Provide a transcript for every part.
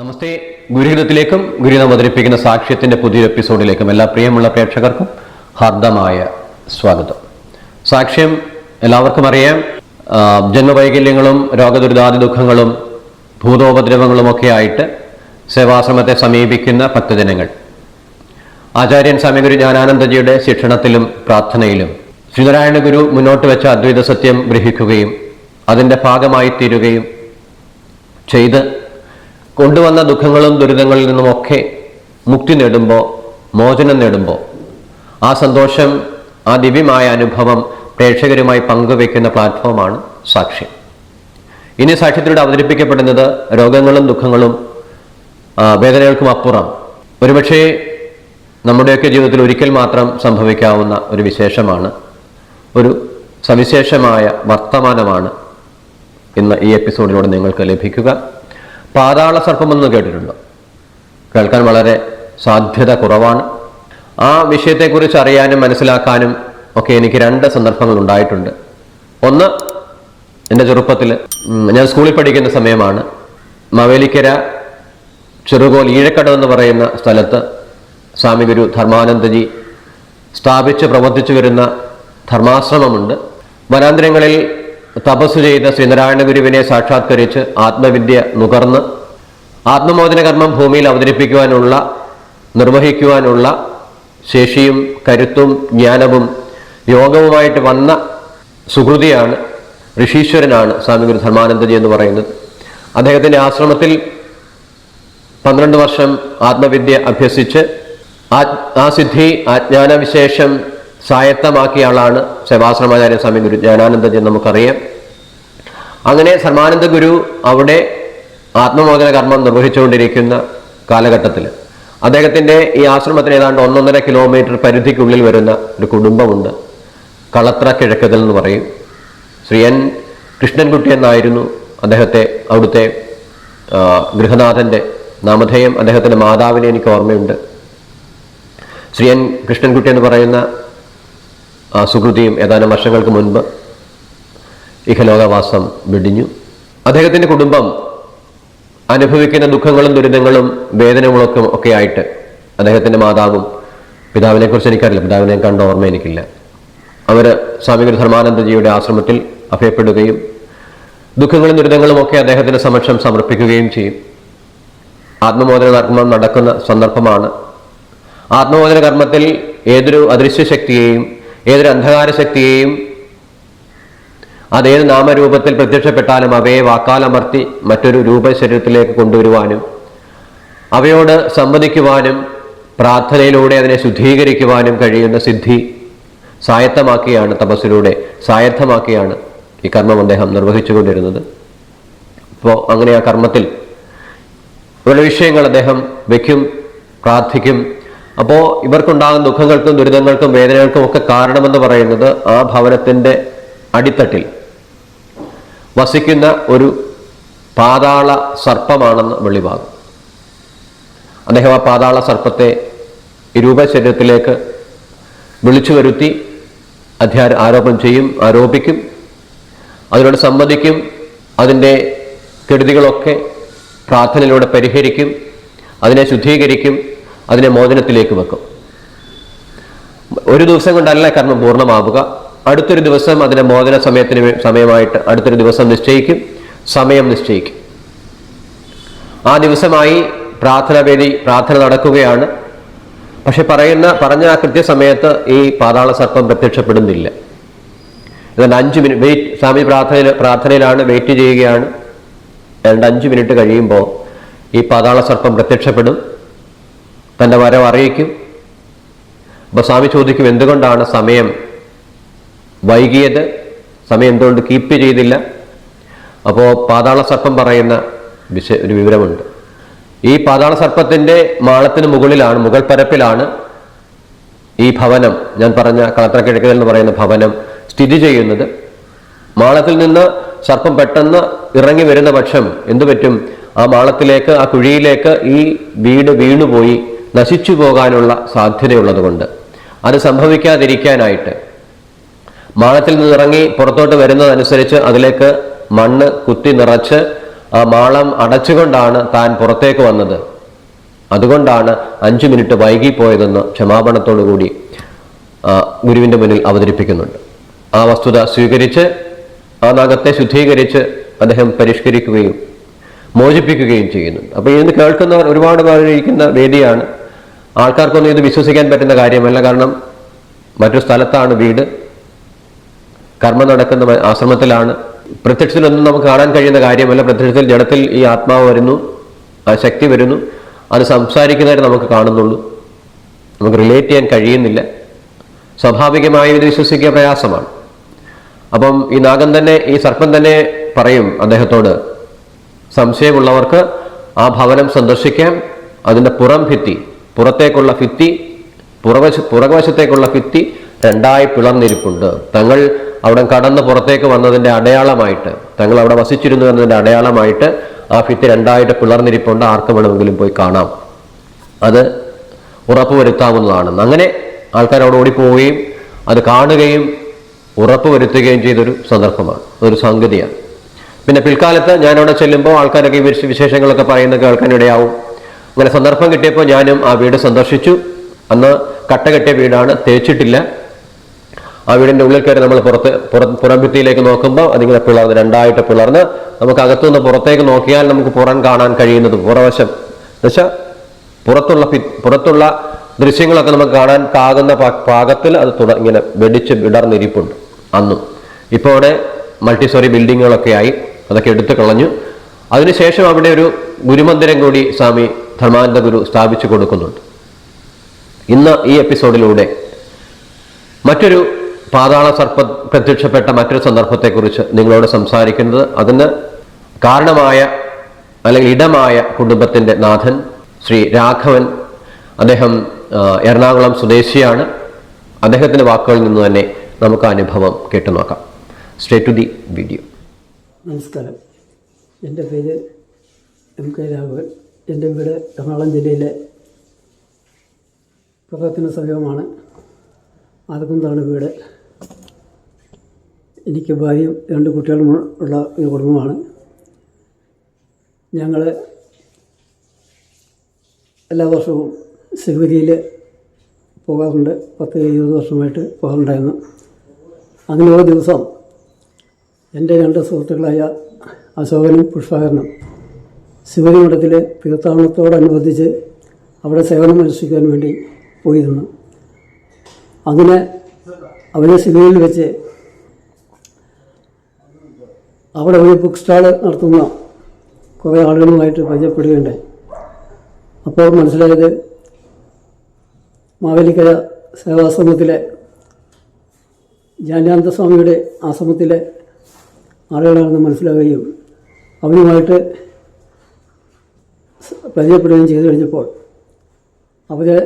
നമസ്തേ. ഗുരുഹിതത്തിലേക്കും ഗുരുഹിതം അവതരിപ്പിക്കുന്ന സാക്ഷ്യത്തിന്റെ പുതിയ എപ്പിസോഡിലേക്കും എല്ലാ പ്രിയമുള്ള പ്രേക്ഷകർക്കും ഹാർദമായ സ്വാഗതം. സാക്ഷ്യം എല്ലാവർക്കും അറിയാം. ജന്മവൈകല്യങ്ങളും രോഗദുരിതാദി ദുഃഖങ്ങളും ഭൂതോപദ്രവങ്ങളും ഒക്കെ ആയിട്ട് സേവാശ്രമത്തെ സമീപിക്കുന്ന ഭക്തജനങ്ങൾ. ആചാര്യൻ സ്വാമി ഗുരു ജ്ഞാനാനന്ദജിയുടെ ശിക്ഷണത്തിലും പ്രാർത്ഥനയിലും ശ്രീനാരായണ ഗുരു മുന്നോട്ട് വെച്ച അദ്വൈത സത്യം ഗ്രഹിക്കുകയും അതിന്റെ ഭാഗമായി തീരുകയും ചെയ്ത് കൊണ്ടുവന്ന ദുഃഖങ്ങളും ദുരിതങ്ങളിൽ നിന്നുമൊക്കെ മുക്തി നേടുമ്പോൾ മോചനം നേടുമ്പോൾ ആ സന്തോഷം ആ ദിവ്യമായ അനുഭവം പ്രേക്ഷകരുമായി പങ്കുവെക്കുന്ന പ്ലാറ്റ്ഫോമാണ് സാക്ഷ്യം. ഇനി സാക്ഷ്യത്തിലൂടെ അവതരിപ്പിക്കപ്പെടുന്നത് രോഗങ്ങളും ദുഃഖങ്ങളും വേദനകൾക്കും അപ്പുറം. ഒരുപക്ഷേ നമ്മുടെയൊക്കെ ജീവിതത്തിൽ ഒരിക്കൽ മാത്രം സംഭവിക്കാവുന്ന ഒരു വിശേഷമാണ് ഒരു സവിശേഷമായ വർത്തമാനമാണ് ഇന്ന് ഈ എപ്പിസോഡിലൂടെ നിങ്ങൾക്ക് ലഭിക്കുക. പാതാള സർപ്പമെന്ന് കേട്ടിട്ടുണ്ടോ. കേൾക്കാൻ വളരെ സാധ്യത കുറവാണ്. ആ വിഷയത്തെക്കുറിച്ച് അറിയാനും മനസ്സിലാക്കാനും ഒക്കെ എനിക്ക് രണ്ട് സന്ദർഭങ്ങൾ ഉണ്ടായിട്ടുണ്ട്. ഒന്ന് എന്റെ ചെറുപ്പത്തിൽ ഞാൻ സ്കൂളിൽ പഠിക്കുന്ന സമയമാണ്. മവേലിക്കര ചെറുകോൽ ഈഴക്കട എന്ന് പറയുന്ന സ്ഥലത്ത് സ്വാമി ഗുരു ധർമാനന്ദജി സ്ഥാപിച്ച് പ്രവർത്തിച്ചു വരുന്ന ധർമാശ്രമമുണ്ട്. വനാന്തരങ്ങളിൽ തപസ് ചെയ്ത ശ്രീനാരായണ ഗുരുവിനെ സാക്ഷാത്കരിച്ച് ആത്മവിദ്യ നുകർന്ന് ആത്മമോചന കർമ്മം ഭൂമിയിൽ അവതരിപ്പിക്കുവാനുള്ള നിർവഹിക്കുവാനുള്ള ശേഷിയും കരുത്തും ജ്ഞാനവും യോഗവുമായിട്ട് വന്ന സുഹൃതിയാണ് ഋഷീശ്വരനാണ് സ്വാമി ഗുരു ധർമാനന്ദജി എന്ന് പറയുന്നത്. അദ്ദേഹത്തിന്റെ ആശ്രമത്തിൽ പന്ത്രണ്ട് വർഷം ആത്മവിദ്യ അഭ്യസിച്ച് ആ സിദ്ധി ആജ്ഞാനവിശേഷം സ്വായത്തമാക്കിയ ആളാണ് സേവാശ്രമാചാര്യ സ്വാമി ഗുരു ജ്ഞാനാനന്ദജി നമുക്കറിയാം. അങ്ങനെ സർമാനന്ദ ഗുരു അവിടെ ആത്മമോചന കർമ്മം നിർവഹിച്ചുകൊണ്ടിരിക്കുന്ന കാലഘട്ടത്തിൽ അദ്ദേഹത്തിന്റെ ഈ ആശ്രമത്തിന് ഏതാണ്ട് ഒന്നൊന്നര കിലോമീറ്റർ പരിധിക്കുള്ളിൽ വരുന്ന ഒരു കുടുംബമുണ്ട്. കളത്ര കിഴക്കതിൽ എന്ന് പറയും. ശ്രീ എൻ കൃഷ്ണൻകുട്ടി എന്നായിരുന്നു അദ്ദേഹത്തെ അവിടുത്തെ ഗൃഹനാഥന്റെ നാമധേയം. അദ്ദേഹത്തിന്റെ മാതാവിനെ എനിക്ക് ഓർമ്മയുണ്ട്. ശ്രീ എൻ കൃഷ്ണൻകുട്ടി എന്ന് പറയുന്ന ആ സുഹൃതിയും ഏതാനും വർഷങ്ങൾക്ക് മുൻപ് ഇഹലോകവാസം വെടിഞ്ഞു. അദ്ദേഹത്തിന്റെ കുടുംബം അനുഭവിക്കുന്ന ദുഃഖങ്ങളും ദുരിതങ്ങളും വേദനകളൊക്കെ ഒക്കെ ആയിട്ട് അദ്ദേഹത്തിന്റെ മാതാവും പിതാവിനെ കുറിച്ച് എനിക്കറിയില്ല. പിതാവിനെ കണ്ട ഓർമ്മ എനിക്കില്ല. അവർ സ്വാമി ഗുരു ധർമാനന്ദജിയുടെ ആശ്രമത്തിൽ അഭയപ്പെടുകയും ദുഃഖങ്ങളും ദുരിതങ്ങളും ഒക്കെ അദ്ദേഹത്തിന്റെ സമക്ഷം സമർപ്പിക്കുകയും ചെയ്യും. ആത്മബോധന കർമ്മം നടക്കുന്ന സന്ദർഭമാണ്. ആത്മമോദന കർമ്മത്തിൽ ഏതൊരു അദൃശ്യ ശക്തിയെയും ഏതൊരു അന്ധകാര ശക്തിയെയും അതേത് നാമരൂപത്തിൽ പ്രത്യക്ഷപ്പെട്ടാലും അവയെ വാക്കാലമർത്തി മറ്റൊരു രൂപശരീരത്തിലേക്ക് കൊണ്ടുവരുവാനും അവയോട് സംവദിക്കുവാനും പ്രാർത്ഥനയിലൂടെ അതിനെ ശുദ്ധീകരിക്കുവാനും കഴിയുന്ന സിദ്ധി സായത്തമാക്കിയാണ് തപസ്സിലൂടെ സായത്തമാക്കിയാണ് ഈ കർമ്മം അദ്ദേഹം നിർവഹിച്ചുകൊണ്ടിരുന്നത്. അപ്പോൾ അങ്ങനെ ആ കർമ്മത്തിൽ ഇവരുടെ വിഷയങ്ങൾ അദ്ദേഹം വയ്ക്കും പ്രാർത്ഥിക്കും അപ്പോൾ ഇവർക്കുണ്ടാകുന്ന ദുഃഖങ്ങൾക്കും ദുരിതങ്ങൾക്കും വേദനകൾക്കും ഒക്കെ കാരണമെന്ന് പറയുന്നത് ആ ഭവനത്തിന്റെ അടിത്തട്ടിൽ വസിക്കുന്ന ഒരു പാതാള സർപ്പമാണെന്ന് വെളിവാകും. അദ്ദേഹം ആ പാതാള സർപ്പത്തെ രൂപശരീരത്തിലേക്ക് വിളിച്ചു വരുത്തി അധ്യാ ആരോപണം ചെയ്യും ആരോപിക്കും അതിനോട് സമ്മതിക്കും അതിന്റെ കെടുതികളൊക്കെ പ്രാർത്ഥനയിലൂടെ പരിഹരിക്കും അതിനെ ശുദ്ധീകരിക്കും അതിനെ മോചനത്തിലേക്ക് വെക്കും. ഒരു ദിവസം കൊണ്ടല്ല കർമ്മം പൂർണമാവുക. അടുത്തൊരു ദിവസം അതിനെ മോചന സമയത്തിന് സമയമായിട്ട് അടുത്തൊരു ദിവസം നിശ്ചയിക്കും. സമയം നിശ്ചയിക്കും. ആ ദിവസമായി പ്രാർത്ഥന വേദി പ്രാർത്ഥന നടക്കുകയാണ്. പക്ഷെ പറയുന്ന പറഞ്ഞ ആ കൃത്യസമയത്ത് ഈ പാതാള സർപ്പം പ്രത്യക്ഷപ്പെടുന്നില്ല. എന്നാൽ അഞ്ച് മിനിറ്റ് വെയിറ്റ് സ്വാമി പ്രാർത്ഥനയിൽ പ്രാർത്ഥനയിലാണ് വെയിറ്റ് ചെയ്യുകയാണ്. രണ്ട് അഞ്ച് മിനിറ്റ് കഴിയുമ്പോൾ ഈ പാതാള സർപ്പം പ്രത്യക്ഷപ്പെടും. തന്റെ വരവ് അറിയിക്കും. അപ്പോൾ സ്വാമി ചോദിക്കും എന്തുകൊണ്ടാണ് സമയം വൈകിയത്? സമയം എന്തുകൊണ്ട് കീപ്പ് ചെയ്തില്ല? അപ്പോൾ പാതാള സർപ്പം പറയുന്ന വിശ ഒരു വിവരമുണ്ട്. ഈ പാതാള സർപ്പത്തിന്റെ മാളത്തിന് മുകളിലാണ് മുകൾ പരപ്പിലാണ് ഈ ഭവനം ഞാൻ പറഞ്ഞ കളത്ര കിഴക്കൽ എന്ന് പറയുന്ന ഭവനം സ്ഥിതി ചെയ്യുന്നത്. മാളത്തിൽ നിന്ന് സർപ്പം പെട്ടെന്ന് ഇറങ്ങി വരുന്ന പക്ഷം എന്തു പറ്റും? ആ മാളത്തിലേക്ക് ആ കുഴിയിലേക്ക് ഈ വീട് വീണുപോയി. നശിച്ചു പോകാനുള്ള സാധ്യതയുള്ളതുകൊണ്ട്. അത് സംഭവിക്കാതിരിക്കാനായിട്ട്. മാളത്തിൽ നിന്ന് ഇറങ്ങി പുറത്തോട്ട് വരുന്നതനുസരിച്ച് അതിലേക്ക് മണ്ണ് കുത്തി നിറച്ച് ആ മാളം അടച്ചുകൊണ്ടാണ് താൻ പുറത്തേക്ക് വന്നത്. അതുകൊണ്ടാണ് അഞ്ചു മിനിറ്റ് വൈകിപ്പോയതെന്ന് ക്ഷമാപണത്തോടുകൂടി ഗുരുവിന്റെ മുന്നിൽ അവതരിപ്പിക്കുന്നുണ്ട്. ആ വസ്തുത സ്വീകരിച്ച് ആ നാഗത്തെ ശുദ്ധീകരിച്ച് അദ്ദേഹം പരിഷ്കരിക്കുകയും മോചിപ്പിക്കുകയും ചെയ്യുന്നുണ്ട്. അപ്പൊ ഇതിന് കേൾക്കുന്നവർ ഒരുപാട് പേരിരിക്കുന്ന വേദിയാണ്. ആൾക്കാർക്കൊന്നും ഇത് വിശ്വസിക്കാൻ പറ്റുന്ന കാര്യമല്ല. കാരണം മറ്റൊരു സ്ഥലത്താണ് വീട്. കർമ്മം നടക്കുന്ന ആശ്രമത്തിലാണ്. പ്രത്യക്ഷത്തിലൊന്നും നമുക്ക് കാണാൻ കഴിയുന്ന കാര്യമല്ല. പ്രത്യക്ഷത്തിൽ ജഡത്തിൽ ഈ ആത്മാവ് വരുന്നു. ആ ശക്തി വരുന്നു. അത് സംസാരിക്കുന്നതായിട്ട് നമുക്ക് കാണുന്നുള്ളൂ. നമുക്ക് റിലേറ്റ് ചെയ്യാൻ കഴിയുന്നില്ല. സ്വാഭാവികമായി ഇത് വിശ്വസിക്കുക പ്രയാസമാണ്. അപ്പം ഈ നാഗം തന്നെ ഈ സർപ്പം തന്നെ പറയും അദ്ദേഹത്തോട് സംശയമുള്ളവർക്ക് ആ ഭവനം സന്ദർശിക്കാം. അതിന്റെ പുറം ഭിത്തി പുറത്തേക്കുള്ള ഭിത്തി പുറവശ പുറകുവശത്തേക്കുള്ള ഭിത്തി രണ്ടായി പിളർന്നിരിപ്പുണ്ട്. തങ്ങൾ അവിടെ കടന്ന് പുറത്തേക്ക് വന്നതിന്റെ അടയാളമായിട്ട് തങ്ങൾ അവിടെ വസിച്ചിരുന്നു എന്നതിന്റെ അടയാളമായിട്ട് ആ ഭിത്തി രണ്ടായിട്ട് പിളർന്നിരിപ്പുണ്ട്. ആർക്ക് വേണമെങ്കിലും പോയി കാണാം. അത് ഉറപ്പുവരുത്താവുന്നതാണ്. അങ്ങനെ ആൾക്കാർ അവിടെ ഓടിപ്പോവുകയും അത് കാണുകയും ഉറപ്പുവരുത്തുകയും ചെയ്തൊരു സന്ദർഭമാണ്. ഒരു സംഗതിയാണ് പിന്നെ പിൽക്കാലത്ത് ഞാനവിടെ ചെല്ലുമ്പോൾ ആൾക്കാരൊക്കെ വിശേഷങ്ങളൊക്കെ പറയുന്നത് കേൾക്കാനിടയാവും അങ്ങനെ സന്ദർഭം കിട്ടിയപ്പോൾ ഞാനും ആ വീട് സന്ദർശിച്ചു. അന്ന് കട്ട കെട്ടിയ വീടാണ് തേച്ചിട്ടില്ല. ആ വീടിന്റെ ഉള്ളിൽ കയറി നമ്മൾ പുറത്ത് പുറം നോക്കുമ്പോൾ അതിങ്ങനെ പിളർന്ന് രണ്ടായിട്ട് പിളർന്ന് നമുക്ക് അകത്തുനിന്ന് പുറത്തേക്ക് നോക്കിയാൽ നമുക്ക് പുറം കാണാൻ കഴിയുന്നത് പുറവശം. എന്നുവെച്ചാൽ പുറത്തുള്ള പുറത്തുള്ള ദൃശ്യങ്ങളൊക്കെ നമുക്ക് കാണാൻ കാകുന്ന പാകത്തിൽ അത് തുട ഇങ്ങനെ വെടിച്ച് വിടർന്നിരിപ്പുണ്ട് അന്നും. ഇപ്പോൾ അവിടെ മൾട്ടി സ്റ്റോറി ബിൽഡിങ്ങുകളൊക്കെ ആയി അതൊക്കെ എടുത്തു കളഞ്ഞു. അതിനുശേഷം അവിടെ ഒരു ഗുരുമന്ദിരം കൂടി സ്വാമി ധർമാനന്ദ ഗുരു സ്ഥാപിച്ചു കൊടുക്കുന്നുണ്ട്. ഇന്ന് ഈ എപ്പിസോഡിലൂടെ മറ്റൊരു പാതാള സർപ്പ പ്രത്യക്ഷപ്പെട്ട മറ്റൊരു സന്ദർഭത്തെക്കുറിച്ച് നിങ്ങളോട് സംസാരിക്കുന്നത് അതിന് കാരണമായ അല്ലെങ്കിൽ ഇടമായ കുടുംബത്തിന്റെ നാഥൻ ശ്രീ രാഘവൻ അദ്ദേഹം എറണാകുളം സ്വദേശിയാണ്. അദ്ദേഹത്തിന്റെ വാക്കുകളിൽ നിന്ന് തന്നെ നമുക്ക് അനുഭവം കേട്ടു നോക്കാം. സ്റ്റേ ടു ദി വീഡിയോ നമസ്കാരം. എന്റെ പേര് എം കെ രാഘവൻ. എന്റെ വീട് എറണാകുളം ജില്ലയിലെ പുറത്തിന് സമീപമാണ്. ആലക്കുന്താണ് വീട്. എനിക്ക് ഭാര്യയും രണ്ട് കുട്ടികളും ഉള്ള ഒരു കുടുംബമാണ്. ഞങ്ങൾ എല്ലാ വർഷവും ശിവഗിരിയിൽ പോകാറുണ്ട്. പത്ത് ഇരുപത് വർഷമായിട്ട് പോകാറുണ്ടായിരുന്നു. അങ്ങനെ ഒരു ദിവസം എന്റെ രണ്ട് സുഹൃത്തുക്കളായ അശോകനും പുഷ്പാകരനും ശിവരി മഠത്തിൽ തീർത്ഥാടനത്തോടനുബന്ധിച്ച് അവിടെ സേവനം അനുഷ്ഠിക്കാൻ വേണ്ടി പോയിരുന്നു. അങ്ങനെ അവരെ ശിവയിൽ വെച്ച് അവിടെ ഒരു ബുക്ക് സ്റ്റാൾ നടത്തുന്ന കുറേ ആളുകളുമായിട്ട് പരിചയപ്പെടുകയുണ്ടായി. അപ്പോൾ മനസ്സിലായത് മാവേലിക്കര സേവാശ്രമത്തിലെ ജാനാനന്ദ സ്വാമിയുടെ ആശ്രമത്തിലെ ആളുകളാണെന്ന് മനസ്സിലാവുകയും അവരുമായിട്ട് സ- പരിചയപ്പെടുകയും ചെയ്തു കഴിഞ്ഞപ്പോൾ അവരെ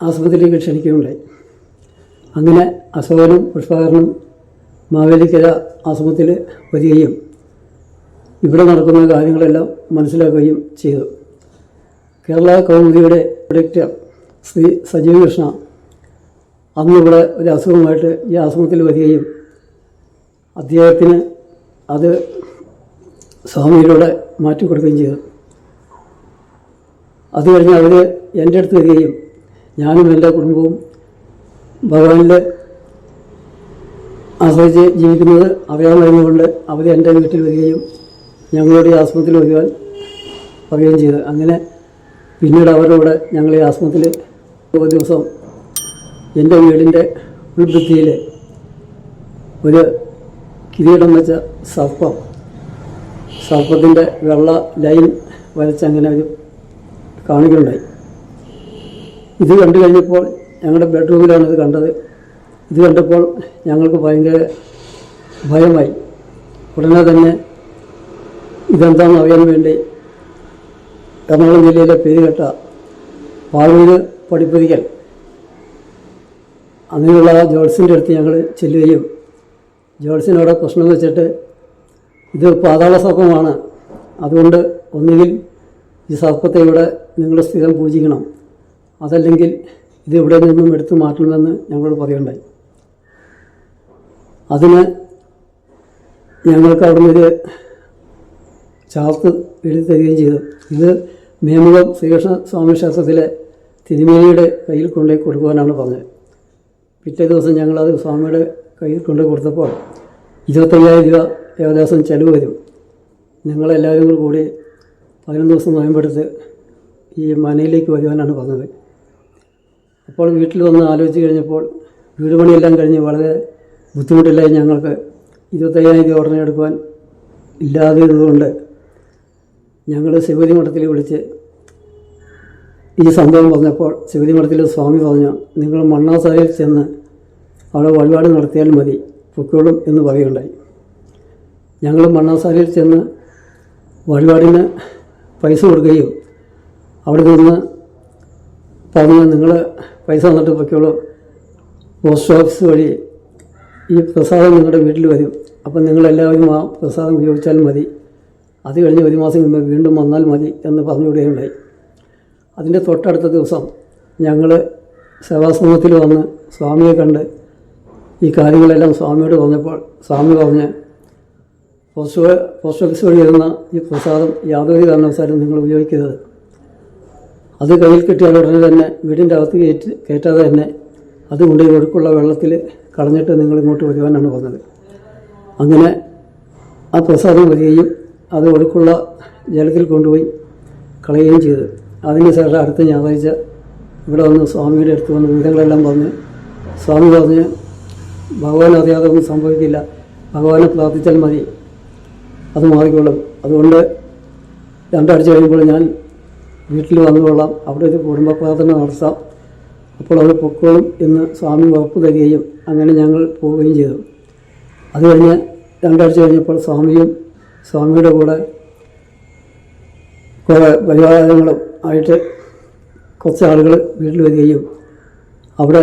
ആശുപത്രിയിലേക്ക് ക്ഷണിക്കുകയുണ്ടായി. അങ്ങനെ അശോകനും പുഷ്പാകരനും മാവേലിക്കര ആശ്രമത്തിൽ വരികയും ഇവിടെ നടക്കുന്ന കാര്യങ്ങളെല്ലാം മനസ്സിലാക്കുകയും ചെയ്തു. കേരള കൗമുദിയുടെ ഡയറക്ടർ ശ്രീ സജീവ് കൃഷ്ണ അന്ന് ഇവിടെ ഒരു അസുഖമായിട്ട് ഈ ആശ്രമത്തിൽ വരികയും അദ്ദേഹത്തിന് അത് സ്വാമിയിലൂടെ മാറ്റിക്കൊടുക്കുകയും ചെയ്തു. അത് കഴിഞ്ഞ് അവർ എന്റെ അടുത്ത് വരികയും ഞാനും എന്റെ കുടുംബവും ഭഗവാനിൽ ആശ്രയിച്ച് ജീവിക്കുന്നത് അറിയാമായിരുന്നുകൊണ്ട് അവർ എന്റെ വീട്ടിൽ വരികയും ഞങ്ങളോട് ഈ ആശ്രമത്തിൽ വരുവാൻ പറയുകയും ചെയ്തു. അങ്ങനെ പിന്നീട് അവരോട് ഞങ്ങൾ ഈ ആശ്രമത്തിൽ ഒരു ദിവസം എന്റെ വീടിന്റെ ഉൾഭിത്തിയിൽ ഒരു കിരീടം വെച്ച സർപ്പം സർപ്പത്തിന്റെ വെള്ള ലൈൻ വരച്ച് അങ്ങനെ ഒരു കാണികളുണ്ടായി. ഇത് കണ്ടു കഴിഞ്ഞപ്പോൾ ഞങ്ങളുടെ ബെഡ്റൂമിലാണ് ഇത് കണ്ടത്. ഇത് കണ്ടപ്പോൾ ഞങ്ങൾക്ക് ഭയങ്കര ഭയമായി. ഉടനെ തന്നെ ഇതെന്താണെന്ന് അറിയാൻ വേണ്ടി എറണാകുളം ജില്ലയിലെ പേരുകെട്ട പാഴൂര് പടിപ്പതിക്കൽ അങ്ങനെയുള്ള ജോൾസിന്റെ അടുത്ത് ഞങ്ങൾ ചെല്ലുകയും ജോൾസിനോട് പ്രശ്നം വെച്ചിട്ട് ഇത് പാതാള സർപ്പമാണ് അതുകൊണ്ട് ഒന്നുകിൽ ഈ സർപ്പത്തെ ഇവിടെ നിങ്ങൾ സ്ഥിരം പൂജിക്കണം. അതല്ലെങ്കിൽ ഇത് ഇവിടെ നിന്നും എടുത്തു മാറ്റണമെന്ന് ഞങ്ങളോട് പറയുണ്ടായി. അതിന് ഞങ്ങൾക്ക് അവിടുന്ന് ഒരു ചാർത്ത് എഴുതി തരികയും ചെയ്തു. ഇത് മേമുഖം ശ്രീകൃഷ്ണ സ്വാമി ക്ഷേത്രത്തിലെ തിരുമേനിയുടെ കയ്യിൽ കൊണ്ടുപോയി കൊടുക്കുവാനാണ് പറഞ്ഞത്. പിറ്റേ ദിവസം ഞങ്ങളത് സ്വാമിയുടെ കയ്യിൽ കൊണ്ടുപോയി കൊടുത്തപ്പോൾ ഇരുപത്തയ്യായിരം രൂപ ഏകദേശം ചെലവ് വരും. ഞങ്ങളെല്ലാവരും കൂടി കൂടി പതിനൊന്ന് ദിവസം നോയമ്പെടുത്ത് ഈ മനയിലേക്ക് വരുവാനാണ് പറഞ്ഞത്. അപ്പോൾ വീട്ടിൽ വന്ന് ആലോചിച്ച് കഴിഞ്ഞപ്പോൾ വീട് പണിയെല്ലാം കഴിഞ്ഞ് വളരെ ബുദ്ധിമുട്ടില്ലായി ഞങ്ങൾക്ക്. ഇരുപത്തയ്യായിരം രൂപ ഉടനെ എടുക്കുവാൻ ഇല്ലാതിരുന്നതുകൊണ്ട് ഞങ്ങൾ ശിവരി മഠത്തിൽ വിളിച്ച് ഈ സംഭവം പറഞ്ഞപ്പോൾ ശിവരി മഠത്തിലെ സ്വാമി പറഞ്ഞു നിങ്ങൾ മണ്ണാസാരയിൽ ചെന്ന് അവിടെ വഴിപാട് നടത്തിയാൽ മതി പൊക്കോളും എന്ന് പറയുകയുണ്ടായി. ഞങ്ങൾ മണ്ണാസാരയിൽ ചെന്ന് വഴിപാടിന് പൈസ കൊടുക്കുകയും അവിടെ നിന്ന് പറഞ്ഞ് നിങ്ങൾ പൈസ തന്നിട്ട് പൊയ്ക്കോളൂ. പോസ്റ്റ് ഓഫീസ് വഴി ഈ പ്രസാദം നിങ്ങളുടെ വീട്ടിൽ വരും. അപ്പം നിങ്ങളെല്ലാവരും ആ പ്രസാദം ഉപയോഗിച്ചാൽ മതി. അത് കഴിഞ്ഞ് ഒരു മാസം മുമ്പ് വീണ്ടും വന്നാൽ മതി എന്ന് പറഞ്ഞു വിടുകയുണ്ടായി. അതിന്റെ തൊട്ടടുത്ത ദിവസം ഞങ്ങൾ സേവാശ്രമത്തിൽ വന്ന് സ്വാമിയെ കണ്ട് ഈ കാര്യങ്ങളെല്ലാം സ്വാമിയോട് പറഞ്ഞപ്പോൾ സ്വാമി പറഞ്ഞ് പോസ്റ്റ് ഓഫീസ് വഴി വരുന്ന ഈ പ്രസാദം യാതൊരു കാരണവശാലും നിങ്ങൾ ഉപയോഗിക്കരുത്. അത് കയ്യിൽ കിട്ടിയാൽ ഉടനെ തന്നെ വീടിന്റെ അകത്ത് കയറ്റി കയറ്റാതെ തന്നെ അത് കൊണ്ട് ഒഴുക്കുള്ള വെള്ളത്തിൽ കളഞ്ഞിട്ട് നിങ്ങൾ ഇങ്ങോട്ട് വരുവാനാണ് പറഞ്ഞത്. അങ്ങനെ ആ പ്രസാദം വരികയും അത് ഒഴുക്കുള്ള ജലത്തിൽ കൊണ്ടുപോയി കളയുകയും ചെയ്തു. അതിനുശേഷം അടുത്ത ഞായറാഴ്ച ഇവിടെ വന്ന് സ്വാമിയുടെ അടുത്ത് വന്ന് വിവരങ്ങളെല്ലാം പറഞ്ഞ് സ്വാമി പറഞ്ഞ് ഭഗവാൻ അറിയാതെ ഒന്നും സംഭവിക്കില്ല. ഭഗവാനെ പ്രാർത്ഥിച്ചാൽ മതി. അത് മാറിക്കൊള്ളും അതുകൊണ്ട് രണ്ടാഴ്ച കഴിയുമ്പോൾ ഞാൻ വീട്ടിൽ വന്നുകൊള്ളാം അവിടെ ഒരു കുടുംബ പ്രാർത്ഥന നടത്താം. അപ്പോൾ അത് പൊക്കോളും എന്ന് സ്വാമി ഉറപ്പ് തരികയും അങ്ങനെ ഞങ്ങൾ പോവുകയും ചെയ്തു. അത് കഴിഞ്ഞ് രണ്ടാഴ്ച കഴിഞ്ഞപ്പോൾ സ്വാമിയും സ്വാമിയുടെ കൂടെ കുറേ പരിപാലനങ്ങളും ആയിട്ട് കുറച്ച് ആളുകൾ വീട്ടിൽ വരികയും അവിടെ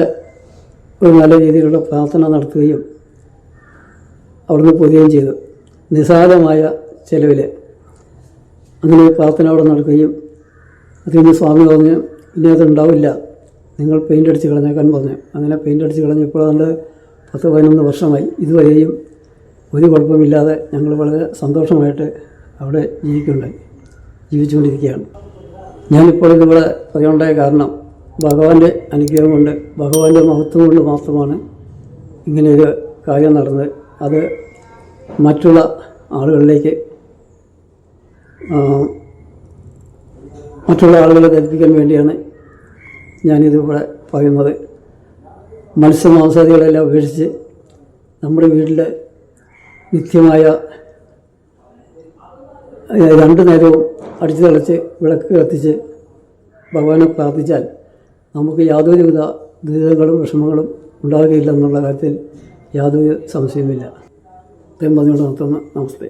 ഒരു നല്ല രീതിയിലുള്ള പ്രാർത്ഥന നടത്തുകയും അവിടുന്ന് പോരുകയും ചെയ്തു. നിസ്സാരമായ ചിലവിൽ അങ്ങനെ പ്രാർത്ഥന അവിടെ നടക്കുകയും അത് കഴിഞ്ഞ് സ്വാമി പറഞ്ഞ് ഇനി അത് ഉണ്ടാവില്ല. നിങ്ങൾ പെയിന്റ് അടിച്ച് കളഞ്ഞേക്കാൻ പറഞ്ഞു. അങ്ങനെ പെയിന്റ് അടിച്ച് കളഞ്ഞപ്പോൾ അതുകൊണ്ട് പത്ത് പതിനൊന്ന് വർഷമായി. ഇതുവരെയും ഒരു കുഴപ്പമില്ലാതെ ഞങ്ങൾ വളരെ സന്തോഷമായിട്ട് അവിടെ ജീവിക്കുന്നുണ്ടായി ജീവിച്ചുകൊണ്ടിരിക്കുകയാണ്. ഞാനിപ്പോൾ ഇതിവിടെ പറയാനുണ്ടായ കാരണം ഭഗവാന്റെ അനുഗ്രഹം കൊണ്ട് ഭഗവാന്റെ മഹത്വം കൊണ്ട് മാത്രമാണ് ഇങ്ങനെയൊരു കാര്യം നടന്നത്. അത് മറ്റുള്ള ആളുകളിലേക്ക് മറ്റുള്ള ആളുകളെ ധരിപ്പിക്കാൻ വേണ്ടിയാണ് ഞാനിതിവിടെ പറയുന്നത്. മത്സ്യമാംസാദികളെല്ലാം ഉപേക്ഷിച്ച് നമ്മുടെ വീട്ടിലെ നിത്യമായ രണ്ടു നേരവും അടിച്ചു തളച്ച് വിളക്ക് കത്തിച്ച് ഭഗവാനെ പ്രാർത്ഥിച്ചാൽ നമുക്ക് യാതൊരുവിധ ദുരിതങ്ങളും വിഷമങ്ങളും ഉണ്ടാകുകയില്ല എന്നുള്ള കാര്യത്തിൽ യാതൊരു സംശയവുമില്ല. പറഞ്ഞുകൊണ്ട് നിർത്തുന്നു. നമസ്തേ.